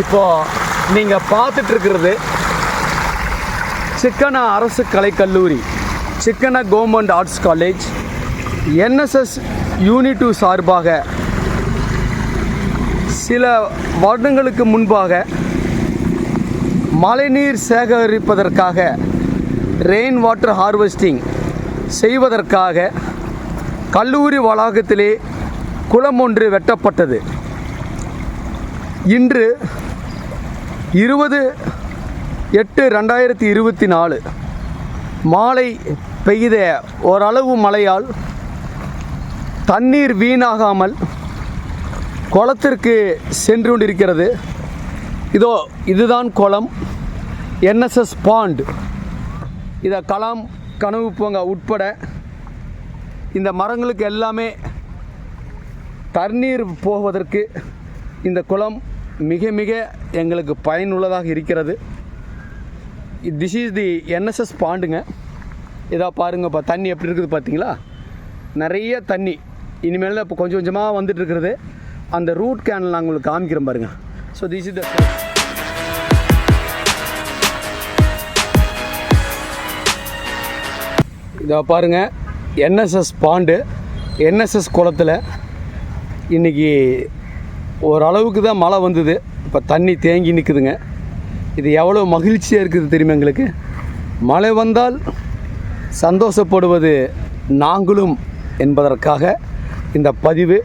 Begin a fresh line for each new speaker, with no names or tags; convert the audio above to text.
இப்போ நீங்கள் பார்த்துட்டு இருக்கிறது சிக்கனா அரசு கலைக்கல்லூரி Chikkanna government arts college NSS unit சார்பாக சில வருடங்களுக்கு முன்பாக மழைநீர் சேகரிப்பதற்காக ரெயின் வாட்டர் ஹார்வெஸ்டிங் செய்வதற்காக கல்லூரி வளாகத்திலே குளம் ஒன்று வெட்டப்பட்டது. இன்று இருபது எட்டு ரெண்டாயிரத்தி இருபத்தி நாலு. மாலை பெய்த ஓரளவு மழையால் தண்ணீர் வீணாகாமல் குளத்திற்கு சென்று கொண்டிருக்கிறது. இதோ இதுதான் குளம். NSS pond. இதை கலாம் கனவு பூங்கா உட்பட இந்த மரங்களுக்கு எல்லாமே தண்ணீர் போவதற்கு இந்த குளம் மிக மிக எங்களுக்கு பயனுள்ளதாக இருக்கிறது. திஸ் இஸ் தி என்எஸ்எஸ் பாண்டுங்க. இதாக பாருங்க இப்போ தண்ணி எப்படி இருக்குது பார்த்தீங்களா? நிறைய தண்ணி. இனிமேல் இப்போ கொஞ்சம் கொஞ்சமாக வந்துட்டு இருக்கிறது அந்த ரூட் கேனல் நான் உங்களுக்கு காமிக்கிறேன் பாருங்க. ஸோ திஸ் இஸ் த இதை பாருங்க என்எஸ்எஸ் பாண்டு என்எஸ்எஸ் குளத்தில் இன்றைக்கி ஓரளவுக்கு தான் மழை வந்தது. இப்போ தண்ணி தேங்கி நிற்குதுங்க இது எவ்வளோ மகிழ்ச்சியாக இருக்குது தெரியுமா எங்களுக்கு? மழை வந்தால் சந்தோஷப்படுவது நாங்களும் என்பதற்காக இந்த பதிவு